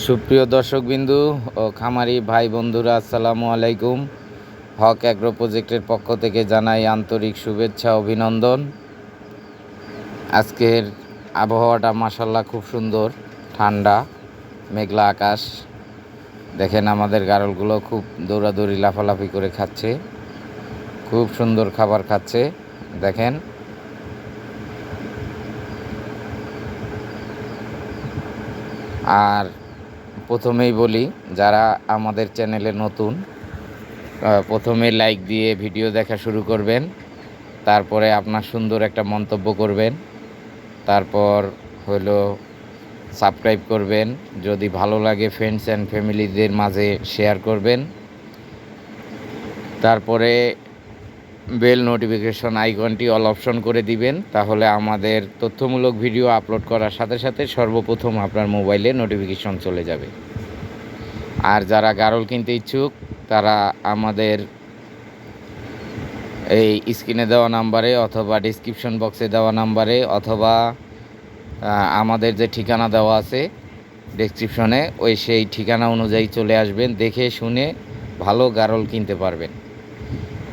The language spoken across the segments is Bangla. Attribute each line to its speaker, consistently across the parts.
Speaker 1: সুপ্রিয় দর্শকবিন্দু ও খামারি ভাই বন্ধুরা, আসসালামু আলাইকুম। হক অ্যাগ্রো প্রজেক্টের পক্ষ থেকে জানাই আন্তরিক শুভেচ্ছা, অভিনন্দন। আজকের আবহাওয়াটা মাসাল্লাহ খুব সুন্দর, ঠান্ডা, মেঘলা আকাশ। দেখেন আমাদের গারলগুলো খুব দৌড়াদৌড়ি, লাফালাফি করে খাচ্ছে। খুব সুন্দর খাবার খাচ্ছে, দেখেন। আর প্রথমেই বলি, যারা আমাদের চ্যানেলে নতুন প্রথমে লাইক দিয়ে ভিডিও দেখা শুরু করবেন, তারপরে আপনার সুন্দর একটা মন্তব্য করবেন, তারপর হলো সাবস্ক্রাইব করবেন, যদি ভালো লাগে ফ্রেন্ডস অ্যান্ড ফ্যামিলিদের মাঝে শেয়ার করবেন, তারপরে বেল নোটিফিকেশন আইকনটি অল অপশন করে দিবেন, তাহলে আমাদের তথ্যমূলক ভিডিও আপলোড করার সাথে সাথে সর্বপ্রথম আপনার মোবাইলে নোটিফিকেশন চলে যাবে। আর যারা গারল কিনতে ইচ্ছুক, তারা আমাদের এই স্ক্রিনে দেওয়া নাম্বারে অথবা ডিসক্রিপশন বক্সে দেওয়া নাম্বারে অথবা আমাদের যে ঠিকানা দেওয়া আছে ডেসক্রিপশনে, ওই সেই ঠিকানা অনুযায়ী চলে আসবেন, দেখে শুনে ভালো গারল কিনতে পারবেন।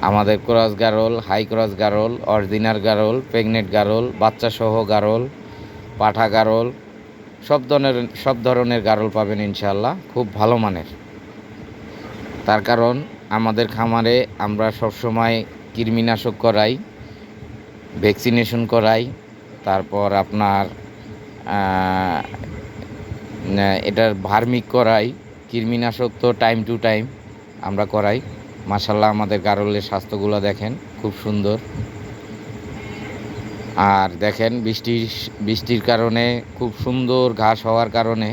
Speaker 1: আমাদের ক্রস গারল, হাই ক্রস গারল, অরিজিনাল গারল, প্রেগনেন্ট গারল বাচ্চা সহ গারল, পাঠা গারল, সব ধরনের সব ধরনের গারল পাবেন ইনশাল্লাহ খুব ভালো মানের। তার কারণ আমাদের খামারে আমরা সবসময় কৃমিনাশক করাই, ভ্যাকসিনেশন করাই, তারপর আপনার এটার ভার্মিক করাই, কৃমিনাশক তো টাইম টু টাইম আমরা করাই। মাসাল্লাহ আমাদের গারলের স্বাস্থ্যগুলো দেখেন, খুব সুন্দর। আর দেখেন বৃষ্টির বৃষ্টির কারণে, খুব সুন্দর ঘাস হওয়ার কারণে,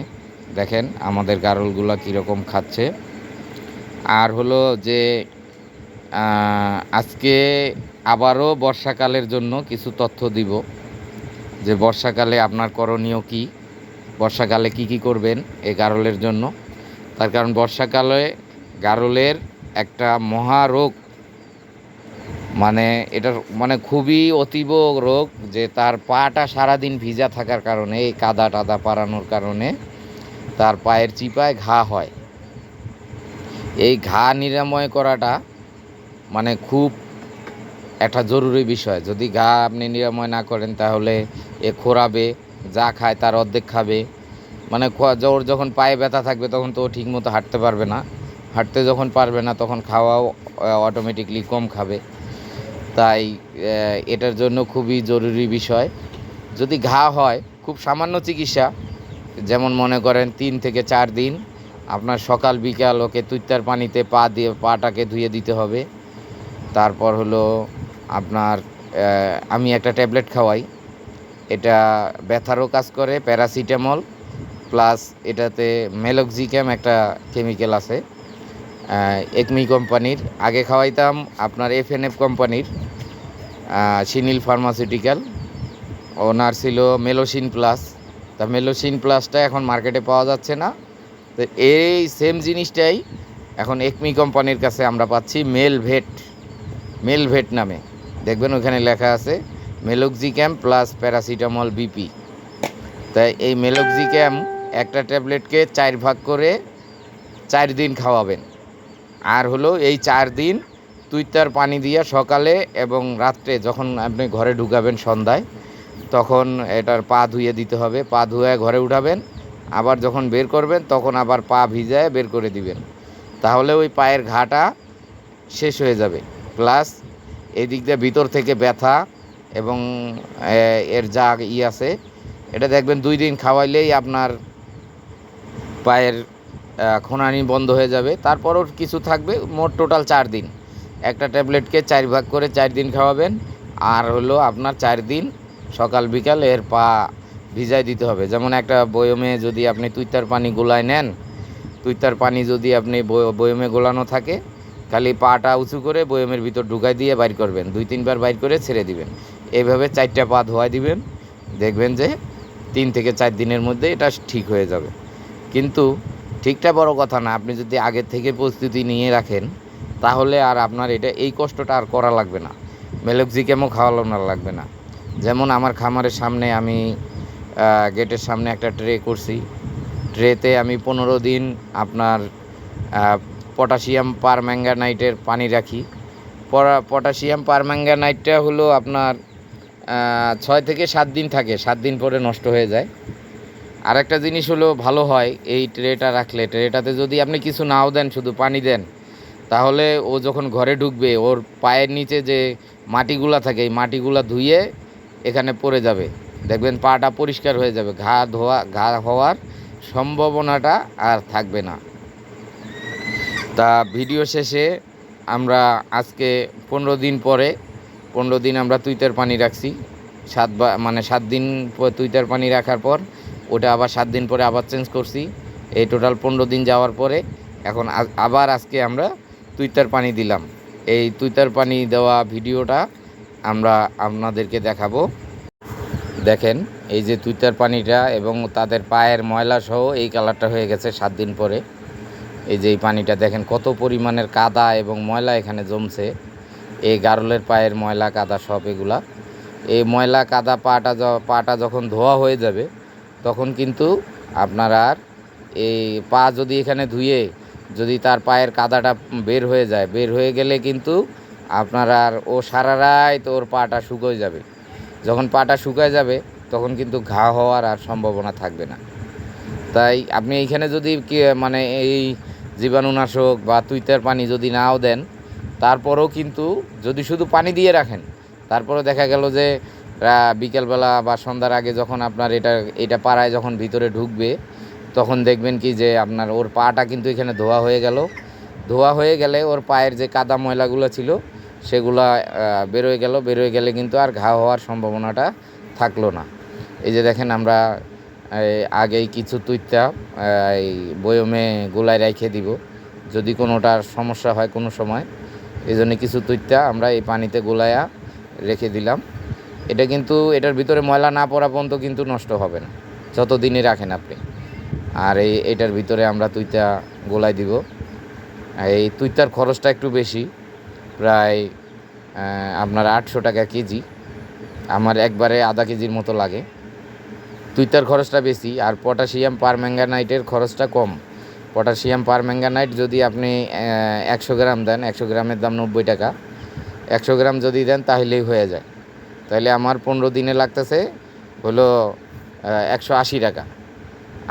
Speaker 1: দেখেন আমাদের গারলগুলো কীরকম খাচ্ছে। আর হলো যে আজকে আবারও বর্ষাকালের জন্য কিছু তথ্য দিব, যে বর্ষাকালে আপনার করণীয় কি? বর্ষাকালে কি কি করবেন এই গারলের জন্য? তার কারণ বর্ষাকালে গারলের একটা মহারোগ মানে এটা মানে খুবই অতীব রোগ যে তার পাটা সারাদিন ভিজা থাকার কারণে, এই কাদা টাদা পারানোর কারণে তার পায়ের চিপায় ঘা হয়। এই ঘা নিরাময় করাটা মানে খুব একটা জরুরি বিষয়। যদি ঘা আপনি নিরাময় না করেন তাহলে এ খোরাবে, যা খায় তার অর্ধেক খাবে। মানে ওর যখন পায়ে ব্যথা থাকবে তখন তো ঠিকমতো হাঁটতে পারবে না। হাঁটতে যখন পারবে না, তখন খাওয়াও অটোমেটিকলি কম খাবে। তাই এটার জন্য খুবই জরুরি বিষয়। যদি ঘা হয়, খুব সামান্য চিকিৎসা, যেমন মনে করেন তিন থেকে চার দিন, আপনার সকাল, বিকাল ওকে তুইতার পানিতে পা দিয়ে, পাটাকে ধুয়ে দিতে হবে। তারপর হলো আপনার আমি একটা ট্যাবলেট খাওয়াই। এটা ব্যথারও কাজ করে, প্যারাসিটামল, প্লাস এটাতে মেলক্সিক্যাম একটা কেমিক্যাল আছে। একমি কোম্পানির। আগে খাওয়াইতাম আপনার এফ এন এফ কোম্পানির সিনিল ফার্মাসিউটিক্যাল ওনার ছিল মেলোসিন প্লাস তা মেলোসিন প্লাসটা এখন মার্কেটে পাওয়া যাচ্ছে না। তো এই সেম জিনিসটাই এখন একমি কোম্পানির কাছে আমরা পাচ্ছি মেল ভেট মেল ভেট নামে। দেখবেন ওখানে লেখা আছে মেলোক্সিক্যাম প্লাস প্যারাসিটামল বিপি তাই এই মেলোক্সিক্যাম একটা ট্যাবলেটকে চার ভাগ করে চার দিন খাওয়াবেন। আর হলো এই চার দিন তুইতার পানি দিয়া সকালে এবং রাত্রে যখন আপনি ঘরে ঢুকাবেন সন্ধ্যায়, তখন এটার পা ধুয়ে দিতে হবে। পা ধুয়ে ঘরে উঠাবেন। আবার যখন বের করবেন, তখন আবার পা ভিজায় বের করে দিবেন। তাহলে ওই পায়ের ঘাটা শেষ হয়ে যাবে। প্লাস এই দিক দিয়ে ভিতর থেকে ব্যথা এবং এর যা ই আছে, এটা দেখবেন দুই দিন খাওয়াইলেই আপনার পায়ের খোনানি বন্ধ হয়ে যাবে। তারপরও কিছু থাকবে, মোট টোটাল চার দিন। একটা ট্যাবলেটকে চার ভাগ করে চার দিন খাওয়াবেন, আর হলো আপনার চার দিন সকাল, বিকাল এর পা ভিজাই দিতে হবে। যেমন একটা বয়মে যদি আপনি তুইতার পানি গোলায় নেন, তুইতার পানি যদি আপনি বয়- বয়মে গোলানো থাকে, খালি পাটা উঁচু করে বয়মের ভিতর ঢুকাই দিয়ে বাইর করবেন। দুই, তিনবার বাইর করে ছেড়ে দিবেন। এইভাবে চারটা পা ধোয়া দিবেন, দেখবেন যে তিন থেকে চার দিনের মধ্যে এটা ঠিক হয়ে যাবে। কিন্তু ঠিকটা বড় কথা না, আপনি যদি আগে থেকে প্রস্তুতি নিয়ে রাখেন, তাহলে আর আপনার এটা, এই কষ্টটা আর করা লাগবে না। মেলক্সিকেমও খাওয়ানো লাগবে না। যেমন আমার খামারের সামনে আমি গেটের সামনে একটা ট্রে করছি। ট্রেতে আমি পনেরো দিন আপনার পটাশিয়াম পারম্যাঙ্গানাইটের পানি রাখি। পরা- পটাশিয়াম পারম্যাঙ্গানাইটটা হলো আপনার ছয় থেকে সাত দিন থাকে, সাত দিন পরে নষ্ট হয়ে যায়। আর একটা জিনিস হলো ভালো হয় এই ট্রেটা রাখলে। ট্রেটাতে যদি আপনি কিছু নাও দেন, শুধু পানি দেন, তাহলে ও যখন ঘরে ঢুকবে, ওর পায়ের নিচে যে মাটিগুলা থাকে, এই মাটিগুলা ধুয়ে এখানে পড়ে যাবে। দেখবেন পাটা পরিষ্কার হয়ে যাবে, ঘা ধোয়া, ঘা হওয়ার সম্ভাবনাটা আর থাকবে না। তা ভিডিও শেষে আমরা আজকে পনেরো দিন পরে, পনেরো দিন আমরা তুইতের পানি রাখছি। সাত মানে সাত দিন তুইতের পানি রাখার পর ওটা আবার সাত দিন পরে আবার চেঞ্জ করছি। এই টোটাল পনেরো দিন যাওয়ার পরে এখন আবার আজকে আমরা তুইতার পানি দিলাম। এই তুইতার পানি দেওয়া ভিডিওটা আমরা আপনাদেরকে দেখাবো। দেখেন, এই যে তুইতার পানিটা এবং তাদের পায়ের ময়লা সহ এই কালারটা হয়ে গেছে সাত দিন পরে। এই যে এই পানিটা দেখেন, কত পরিমাণের কাদা এবং ময়লা এখানে জমছে। এই গারলের পায়ের ময়লা, কাদা সব এগুলা। এই ময়লা, কাদা, পাটা পাটা যখন ধোয়া হয়ে যাবে তখন কিন্তু আপনার আর এই পা যদি এখানে ধুয়ে যদি তার পায়ের কাদাটা বের হয়ে যায়, বের হয়ে গেলে কিন্তু আপনার আর ও সারা রাত ওর পাটা শুকোয় যাবে। যখন পাটা শুকায় যাবে, তখন কিন্তু ঘা হওয়ার আর সম্ভাবনা থাকবে না। তাই আপনি এইখানে যদি মানে এই জীবাণুনাশক বা তুইতার পানি যদি নাও দেন, তারপরেও কিন্তু যদি শুধু পানি দিয়ে রাখেন তারপরে দেখা গেল যে বিকেলবেলা বা সন্ধ্যার আগে যখন আপনার এটা এটা পাড়ায় যখন ভিতরে ঢুকবে, তখন দেখবেন কি যে আপনার ওর পাটা কিন্তু এখানে ধোয়া হয়ে গেল। ধোয়া হয়ে গেলে ওর পায়ের যে কাদা ময়লাগুলো ছিল, সেগুলা বেরোয় গেল। বেরোয় গেলে কিন্তু আর ঘা হওয়ার সম্ভাবনাটা থাকল না। এই যে দেখেন আমরা আগেই কিছু তুইতা এই বয়মে গোলায় রেখে দিব। যদি কোনোটার সমস্যা হয় কোনো সময় এই জন্য কিছু তুইতা আমরা এই পানিতে গোলায়া রেখে দিলাম। এটা কিন্তু এটার ভিতরে ময়লা না পড়া পর্যন্ত কিন্তু নষ্ট হবে না। যত দিনই রাখেন আপনি। আর এই এটার ভিতরে আমরা তুইতা গোলাই দিব। এই তুইতার খরচটা একটু বেশি। প্রায় আপনার আটশো টাকা কেজি। আমার একবারে আধা কেজির মতো লাগে। তুইতার খরচটা বেশি। আর পটাশিয়াম পারম্যাঙ্গানাইটের খরচটা কম। পটাশিয়াম পারম্যাঙ্গানাইট যদি আপনি একশো গ্রাম দেন, একশো গ্রামের দাম নব্বই টাকা। একশো গ্রাম যদি দেন, তাহলেই হয়ে যায়। তাহলে আমার পনেরো দিনে লাগতেছে হলো একশো আশি টাকা।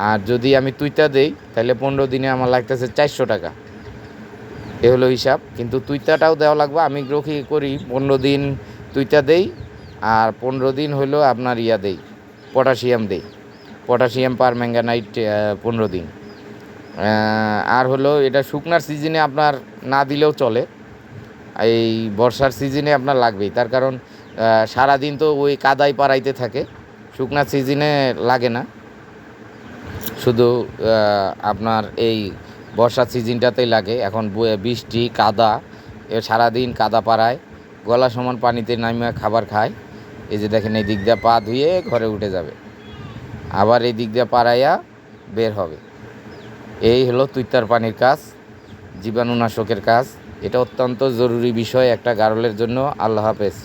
Speaker 1: আর যদি আমি তুইতা দেই, তাহলে পনেরো দিনে আমার লাগতেছে চারশো টাকা। এ হলো হিসাব, কিন্তু তুইতাটাও দেওয়া লাগবে, আমি গ্রহী করি, পনেরো দিন তুইতা দেই, আর পনেরো দিন হলো আপনার ইয়া দেই, পটাশিয়াম দেই। পটাশিয়াম পার ম্যাঙ্গানাইট পনেরো দিন। আর হলো এটা শুকনার সিজনে আপনার না দিলেও চলে। এই বর্ষার সিজনে আপনার লাগবেই, তার কারণ সারাদিন তো ওই কাদাই পাড়াইতে থাকে। শুকনার সিজনে লাগে না। শুধু আপনার এই বর্ষার সিজনটাতেই লাগে। এখন বৃষ্টি, কাদা, এ সারাদিন কাদা পাড়ায়। গলা সমান পানিতে নামিয়ে খাবার খায়। এই যে দেখেন, এই দিক দিয়ে পা ধুয়ে ঘরে উঠে যাবে। আবার এই দিক দিয়ে পাড়াইয়া বের হবে। এই হলো তুইতার পানির কাজ, জীবাণুনাশকের কাজ। এটা অত্যন্ত জরুরি বিষয় একটা গারলের জন্য। আল্লাহ হাফেজ।